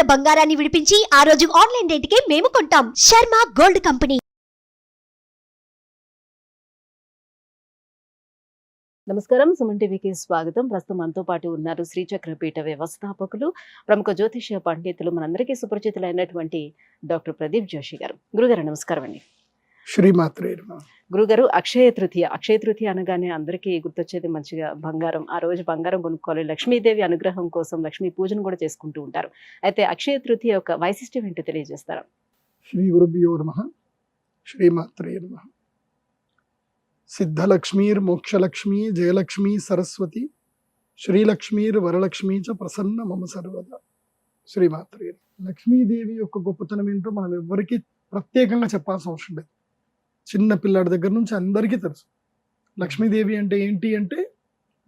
ఉన్న బంగారాన్ని విడిపించి ఆ రోజు ఆన్లైన్ రేటుకే మేము కొంటాం. Sharma gold company. నమస్కారం. సుమన్ టీవీకి స్వాగతం. ప్రస్తుతం మనతో పాటు ఉన్నారు శ్రీచక్రపీఠ వ్యవస్థాపకులు ప్రముఖ జ్యోతిష్య పండితులు మనందరికీ సుపరిచితులైనటువంటి డాక్టర్ ప్రదీప్ జోషి గారు. గురుగారు నమస్కారం అండి శ్రీమాత్రే. గురుగారు అక్షయ తృతీయ. అక్షయ తృతీయ అనగానే అందరికీ గుర్తొచ్చేది మంచిగా బంగారం. ఆ రోజు బంగారం కొనుక్కోవాలి. లక్ష్మీదేవి అనుగ్రహం కోసం లక్ష్మీ పూజను కూడా చేసుకుంటూ ఉంటారు. అయితే అక్షయ తృతీయ యొక్క వైశిష్ట్యం ఏంటో తెలియజేస్తారా? శ్రీ గురుభ్యో నమ. శ్రీమాత్రే నమ. సిద్ధలక్ష్మీర్ మోక్షలక్ష్మి జయలక్ష్మి సరస్వతి శ్రీలక్ష్మీర్ వరలక్ష్మి చ ప్రసన్న మమ సర్వద. శ్రీమాత్రే లక్ష్మీదేవి యొక్క గొప్పతనం ఏంటో మనం ఎవ్వరికీ ప్రత్యేకంగా చెప్పాల్సిన అవసరం లేదు. చిన్న పిల్లాడి దగ్గర నుంచి అందరికీ తెలుసు. లక్ష్మీదేవి అంటే ఏంటి అంటే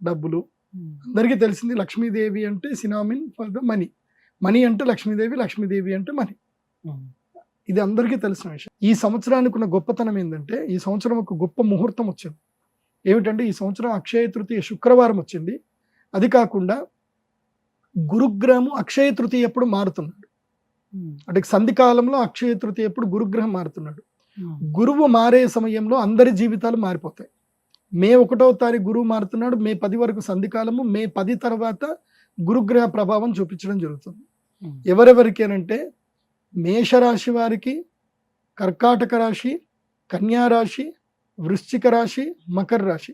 డబ్బులు. అందరికీ తెలిసింది లక్ష్మీదేవి అంటే cinnamon for the money. Money అంటే లక్ష్మీదేవి లక్ష్మీదేవి అంటే మనీ. ఇది అందరికీ తెలిసిన విషయం. ఈ సంవత్సరానికి ఉన్న గొప్పతనం ఏంటంటే ఈ సంవత్సరం ఒక గొప్ప ముహూర్తం వచ్చింది. ఏమిటంటే ఈ సంవత్సరం అక్షయ తృతీయ శుక్రవారం వచ్చింది. అది కాకుండా గురుగ్రహము అక్షయ తృతీయ ఎప్పుడు మారుతున్నాడు. అంటే సంధి కాలంలో అక్షయ తృతీయ ఎప్పుడు గురుగ్రహం మారుతున్నాడు. గురువు మారే సమయంలో అందరి జీవితాలు మారిపోతాయి. మే ఒకటో తారీఖు గురువు మారుతున్నాడు మే పది వరకు సంధికాలము మే పది తర్వాత గురుగ్రహ ప్రభావం చూపించడం జరుగుతుంది. ఎవరెవరికేనంటే మేషరాశి వారికి కర్కాటక రాశి కన్యా రాశి వృశ్చిక రాశి మకర రాశి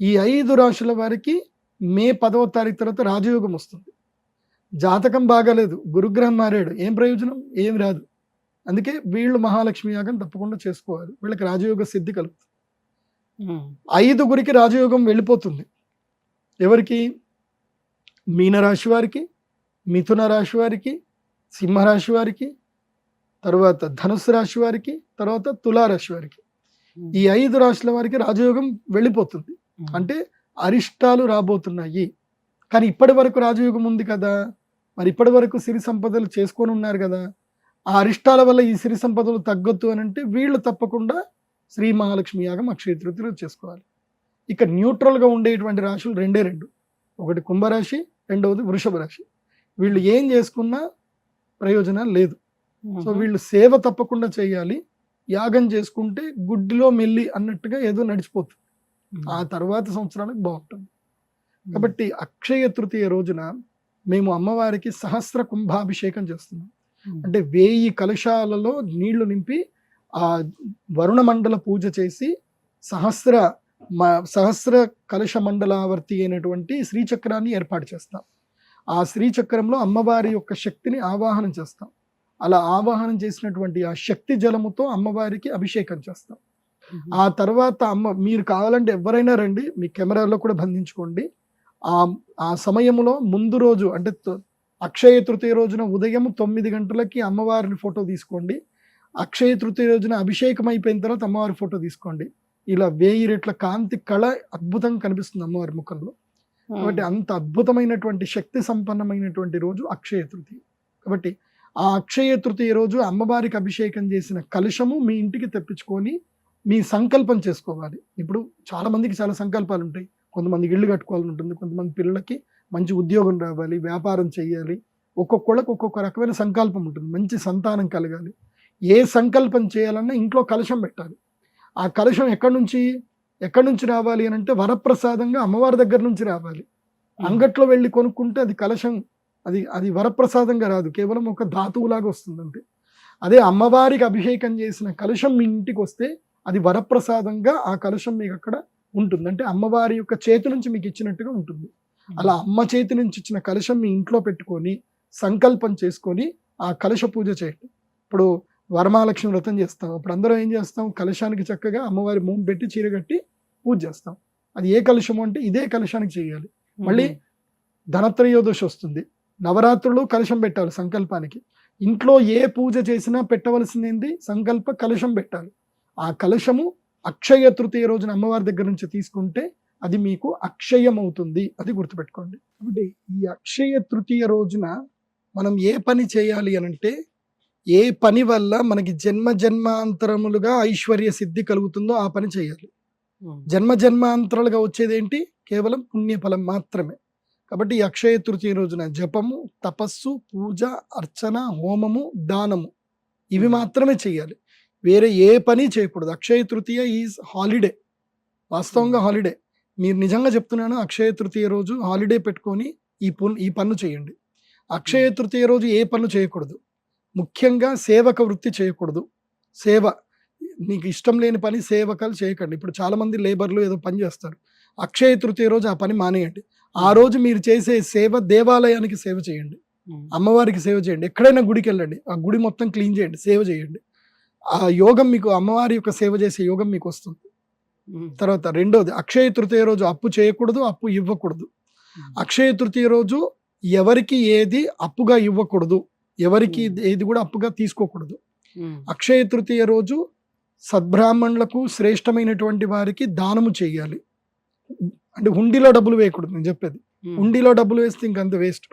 ఈ ఐదు రాశుల వారికి మే పదవ తారీఖు తర్వాత రాజయోగం వస్తుంది. జాతకం బాగాలేదు గురుగ్రహం మారాడు. ఏం ప్రయోజనం? ఏం రాదు. అందుకే వీళ్ళు మహాలక్ష్మి యాగం తప్పకుండా చేసుకోవాలి. వీళ్ళకి రాజయోగ సిద్ధి కలుగుతుంది. ఐదుగురికి రాజయోగం వెళ్ళిపోతుంది. ఎవరికి? మీనరాశి వారికి మిథున రాశి వారికి సింహరాశి వారికి తర్వాత ధనుసు రాశి వారికి తర్వాత తులారాశి వారికి. ఈ ఐదు రాశుల వారికి రాజయోగం వెళ్ళిపోతుంది. అంటే అరిష్టాలు రాబోతున్నాయి. కానీ ఇప్పటి వరకు రాజయోగం ఉంది కదా. మరి ఇప్పటి వరకు సిరి సంపదలు చేసుకొని ఉన్నారు కదా. ఆ అరిష్టాల వల్ల ఈ సిరి సంపదలు తగ్గొద్దు అని అంటే వీళ్ళు తప్పకుండా శ్రీ మహాలక్ష్మి యాగం అక్షయ తృతీయలో చేసుకోవాలి. ఇక న్యూట్రల్గా ఉండేటువంటి రాశులు రెండే రెండు. ఒకటి కుంభరాశి రెండవది వృషభ రాశి. వీళ్ళు ఏం చేసుకున్నా ప్రయోజనం లేదు. సో వీళ్ళు సేవ తప్పకుండా చేయాలి. యాగం చేసుకుంటే గుడ్డిలో మెల్లి అన్నట్టుగా ఏదో నడిచిపోతుంది. ఆ తర్వాత సంవత్సరాలకు బాగుంటుంది. కాబట్టి అక్షయ తృతీయ రోజున మేము అమ్మవారికి సహస్ర కుంభాభిషేకం చేస్తున్నాం. అంటే వేయి కలశాలలో నీళ్ళు నింపి ఆ వరుణ మండల పూజ చేసి సహస్ర మ- సహస్ర కలశ మండలావర్తి అయినటువంటి శ్రీచక్రాన్ని ఏర్పాటు చేస్తాం. ఆ శ్రీచక్రంలో అమ్మవారి యొక్క శక్తిని ఆవాహనం చేస్తాం. అలా ఆవాహనం చేసినటువంటి ఆ శక్తి జలముతో అమ్మవారికి అభిషేకం చేస్తాం. ఆ తర్వాత అమ్మ మీరు కావాలంటే ఎవరైనా రండి మీ కెమెరాలో కూడా బంధించుకోండి. ఆ ఆ సమయంలో ముందు రోజు అంటే అక్షయ తృతీయ రోజున ఉదయం తొమ్మిది గంటలకి అమ్మవారిని ఫోటో తీసుకోండి. అక్షయ తృతీయ రోజున అభిషేకం అయిపోయిన తర్వాత అమ్మవారి ఫోటో తీసుకోండి. ఇలా వేయి రెట్ల కాంతి కళ అద్భుతంగా కనిపిస్తుంది అమ్మవారి ముఖంలో. కాబట్టి అంత అద్భుతమైనటువంటి శక్తి సంపన్నమైనటువంటి రోజు అక్షయ తృతీయ. కాబట్టి ఆ అక్షయ తృతీయ రోజు అమ్మవారికి అభిషేకం చేసిన కలశము మీ ఇంటికి తెప్పించుకొని మీ సంకల్పం చేసుకోవాలి. ఇప్పుడు చాలా మందికి చాలా సంకల్పాలు ఉంటాయి. కొంతమందికి ఇల్లు కట్టుకోవాలని ఉంటుంది. కొంతమంది పిల్లలకి మంచి ఉద్యోగం రావాలి వ్యాపారం చేయాలి. ఒక్కొక్కళ్ళకి ఒక్కొక్క రకమైన సంకల్పం ఉంటుంది. మంచి సంతానం కలగాలి. ఏ సంకల్పం చేయాలన్నా ఇంట్లో కలశం పెట్టాలి. ఆ కలశం ఎక్కడి నుంచి ఎక్కడి నుంచి రావాలి అని అంటే వరప్రసాదంగా అమ్మవారి దగ్గర నుంచి రావాలి. అంగట్లో వెళ్ళి కొనుక్కుంటే అది కలశం అది అది వరప్రసాదంగా రాదు. కేవలం ఒక ధాతువులాగా వస్తుంది అంతే అదే అమ్మవారికి అభిషేకం చేసిన కలశం మీ ఇంటికి వస్తే అది వరప్రసాదంగా ఆ కలశం మీకు అక్కడ ఉంటుంది. అంటే అమ్మవారి యొక్క చేతి నుంచి మీకు ఇచ్చినట్టుగా ఉంటుంది. అలా అమ్మ చేతి నుంచి ఇచ్చిన కలశం మీ ఇంట్లో పెట్టుకొని సంకల్పం చేసుకొని ఆ కలశ పూజ చేయండి. ఇప్పుడు వరమహాలక్ష్మి వ్రతం చేస్తాం. అప్పుడు అందరం ఏం చేస్తాం? కలశానికి చక్కగా అమ్మవారి మూం పెట్టి చీర కట్టి పూజ చేస్తాం. అది ఏ కలశము అంటే ఇదే కలశానికి చేయాలి. మళ్ళీ ధనత్రయోదశి వస్తుంది. నవరాత్రులు కలశం పెట్టాలి సంకల్పానికి. ఇంట్లో ఏ పూజ చేసినా పెట్టవలసింది ఏంది? సంకల్ప కలశం పెట్టాలి. ఆ కలశము అక్షయ తృతీయ రోజున అమ్మవారి దగ్గర నుంచి తీసుకుంటే అది మీకు అక్షయం అవుతుంది అది గుర్తుపెట్టుకోండి. కాబట్టి ఈ అక్షయ తృతీయ రోజున మనం ఏ పని చేయాలి అని అంటే ఏ పని వల్ల మనకి జన్మ జన్మాంతరములుగా ఐశ్వర్య సిద్ధి కలుగుతుందో ఆ పని చేయాలి. జన్మ జన్మాంతరాలుగా వచ్చేది ఏంటి కేవలం పుణ్యఫలం మాత్రమే. కాబట్టి ఈ అక్షయ తృతీయ రోజున జపము తపస్సు పూజ అర్చన హోమము దానము ఇవి. మాత్రమే చేయాలి. వేరే ఏ పని చేయకూడదు. Akshaya Tritiya is holiday. వాస్తవంగా హాలిడే. మీరు నిజంగా చెప్తున్నాను అక్షయ తృతీయ రోజు హాలిడే పెట్టుకొని ఈ పున్ ఈ పన్ను చేయండి. అక్షయ తృతీయ రోజు ఏ పనులు చేయకూడదు. ముఖ్యంగా సేవక వృత్తి చేయకూడదు. సేవ నీకు ఇష్టం లేని పని సేవకాలు చేయకండి. ఇప్పుడు చాలా మంది లేబర్లు ఏదో పని చేస్తారు. అక్షయ తృతీయ రోజు ఆ పని మానేయండి. ఆ రోజు మీరు చేసే సేవ దేవాలయానికి సేవ చేయండి. అమ్మవారికి సేవ చేయండి. ఎక్కడైనా గుడికి వెళ్ళండి. ఆ గుడి మొత్తం క్లీన్ చేయండి. సేవ చేయండి. ఆ యోగం మీకు అమ్మవారి యొక్క సేవ చేసే యోగం మీకు వస్తుంది. తర్వాత రెండోది అక్షయ తృతీయ రోజు అప్పు చేయకూడదు అప్పు ఇవ్వకూడదు. అక్షయ తృతీయ రోజు ఎవరికి ఏది అప్పుగా ఇవ్వకూడదు ఎవరికి. ఏది కూడా అప్పుగా తీసుకోకూడదు. అక్షయ తృతీయ రోజు సద్బ్రాహ్మణులకు శ్రేష్టమైనటువంటి వారికి దానము చేయాలి. అంటే హుండీలో డబ్బులు వేయకూడదు నేను చెప్పేది. ఉండిలో డబ్బులు వేస్తే ఇంకంత వేస్ట్.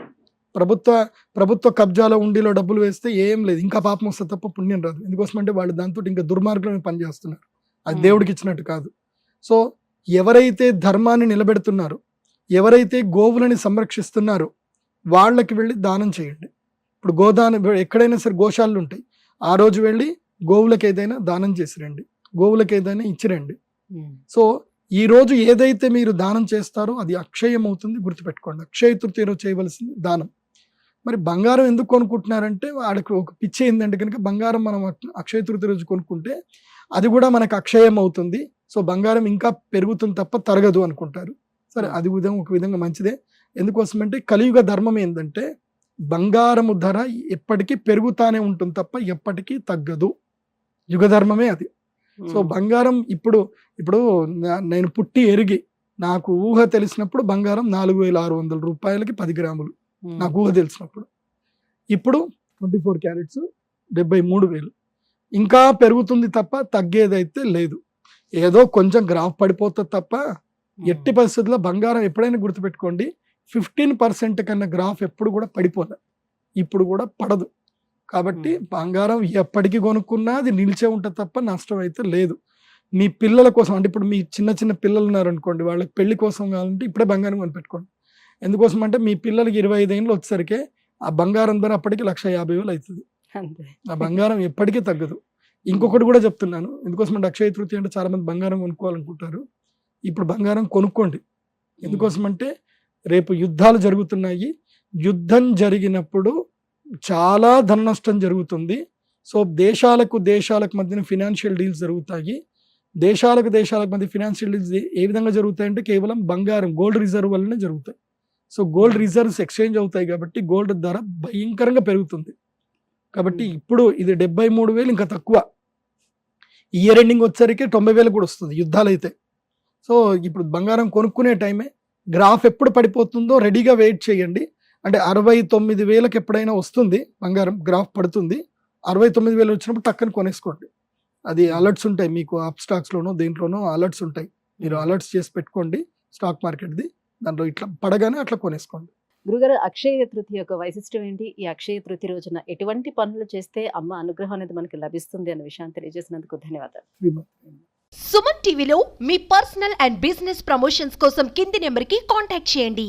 ప్రభుత్వ ప్రభుత్వ కబ్జాలో ఉండిలో డబ్బులు వేస్తే ఏం లేదు. ఇంకా పాపం వస్తే తప్ప పుణ్యం రాదు. ఎందుకోసమంటే వాళ్ళు దాంతో ఇంకా దుర్మార్గంలో పనిచేస్తున్నారు. అది. దేవుడికి ఇచ్చినట్టు కాదు. సో ఎవరైతే ధర్మాన్ని నిలబెడుతున్నారో ఎవరైతే గోవులని సంరక్షిస్తున్నారో వాళ్ళకి వెళ్ళి దానం చేయండి. ఇప్పుడు గోదానం ఎక్కడైనా సరే గోశాలలు ఉంటాయి. ఆ రోజు వెళ్ళి గోవులకు ఏదైనా దానం చేసి రండి. గోవులకు ఏదైనా ఇచ్చిరండి సో ఈ రోజు ఏదైతే మీరు దానం చేస్తారో అది అక్షయం అవుతుంది గుర్తుపెట్టుకోండి. అక్షయ తృతీయ రోజు చేయవలసింది దానం. మరి బంగారం ఎందుకు కొనుక్కుంటున్నారంటే వాడికి ఒక పిచ్చి ఏంటంటే కనుక బంగారం మనం అక్ష- అక్షయ తృతీయ రోజు కొనుక్కుంటే అది కూడా మనకు అక్షయం అవుతుంది. సో బంగారం ఇంకా పెరుగుతుంది తప్ప తరగదు అనుకుంటారు. సరే అది విధంగా ఒక విధంగా మంచిదే. ఎందుకోసమంటే కలియుగ ధర్మం ఏంటంటే బంగారము ధర ఎప్పటికీ పెరుగుతానే ఉంటుంది తప్ప ఎప్పటికీ తగ్గదు. యుగ ధర్మమే అది. సో బంగారం ఇప్పుడు ఇప్పుడు నేను పుట్టి ఎరిగి నాకు ఊహ తెలిసినప్పుడు బంగారం నాలుగు వేల ఆరు వందల రూపాయలకి పది గ్రాములు. నాకు ఊహ తెలిసినప్పుడు. ఇప్పుడు ట్వంటీ ఫోర్ క్యారెట్స్ డెబ్బై మూడు వేలు. ఇంకా పెరుగుతుంది తప్ప తగ్గేదైతే లేదు. ఏదో కొంచెం గ్రాఫ్ పడిపోతుంది తప్ప ఎట్టి పరిస్థితుల్లో బంగారం ఎప్పుడైనా గుర్తుపెట్టుకోండి ఫిఫ్టీన్ పర్సెంట్ కన్నా గ్రాఫ్ ఎప్పుడు కూడా పడిపోలే ఇప్పుడు కూడా పడదు. కాబట్టి Hmm. బంగారం ఎప్పటికీ కొనుక్కున్నా అది నిలిచే ఉంటుంది తప్ప నష్టం అయితే లేదు. మీ పిల్లల కోసం అంటే ఇప్పుడు మీ చిన్న చిన్న పిల్లలు ఉన్నారనుకోండి వాళ్ళకి పెళ్ళి కోసం కావాలంటే ఇప్పుడే బంగారం కొనిపెట్టుకోండి. ఎందుకోసం అంటే మీ పిల్లలకి ఇరవై ఐదు ఏళ్ళు వచ్చేసరికి ఆ బంగారం ధర అప్పటికి లక్ష యాభై వేలు అవుతుంది. ఆ బంగారం ఎప్పటికీ తగ్గదు. ఇంకొకటి కూడా చెప్తున్నాను. ఎందుకోసం అంటే అక్షయ తృతీయ అంటే చాలా మంది బంగారం కొనుక్కోవాలనుకుంటారు. ఇప్పుడు బంగారం కొనుక్కోండి. ఎందుకోసం అంటే రేపు యుద్ధాలు జరుగుతున్నాయి. యుద్ధం జరిగినప్పుడు చాలా ధన నష్టం జరుగుతుంది. సో దేశాలకు దేశాలకు మధ్యన ఫినాన్షియల్ డీల్స్ జరుగుతాయి. దేశాలకు దేశాలకు మధ్య ఫినాన్షియల్ డీల్స్ ఏ విధంగా జరుగుతాయంటే కేవలం బంగారం గోల్డ్ రిజర్వ్ వల్లనే జరుగుతాయి. సో గోల్డ్ రిజర్వ్స్ ఎక్స్చేంజ్ అవుతాయి కాబట్టి గోల్డ్ ధర భయంకరంగా పెరుగుతుంది. కాబట్టి ఇప్పుడు ఇది డెబ్బై మూడు వేలు ఇంకా తక్కువ. ఇయర్ ఎండింగ్ వచ్చేసరికి తొంభై వేలు కూడా వస్తుంది యుద్ధాలు అయితే సో ఇప్పుడు బంగారం కొనుక్కునే టైమే గ్రాఫ్ ఎప్పుడు పడిపోతుందో రెడీగా వెయిట్ చేయండి. అంటే అరవై తొమ్మిది వేలకు ఎప్పుడైనా వస్తుంది బంగారం గ్రాఫ్ పడుతుంది. అరవై తొమ్మిది వేలు వచ్చినప్పుడు టక్కని కొనేసుకోండి. అది అలర్ట్స్ ఉంటాయి మీకు అప్ స్టాక్స్లోనో దేంట్లోనో అలర్ట్స్ ఉంటాయి. మీరు అలర్ట్స్ చేసి పెట్టుకోండి స్టాక్ మార్కెట్ది. దాంట్లో ఇట్లా పడగానే అట్లా కొనేసుకోండి. గురుగారు అక్షయ తృతీయ యొక్క వైశిష్టం ఏంటి? ఈ అక్షయ తృతీయ రోజున ఎటువంటి పనులు చేస్తే అమ్మ అనుగ్రహం అనేది మనకి లభిస్తుంది అనే విషయాన్ని తెలియజేసినందుకు ధన్యవాదాలు. సుమన్ టీవీలో మీ పర్సనల్ అండ్ బిజినెస్ ప్రమోషన్స్ కోసం కింది నెంబర్కి కాంటాక్ట్ చేయండి.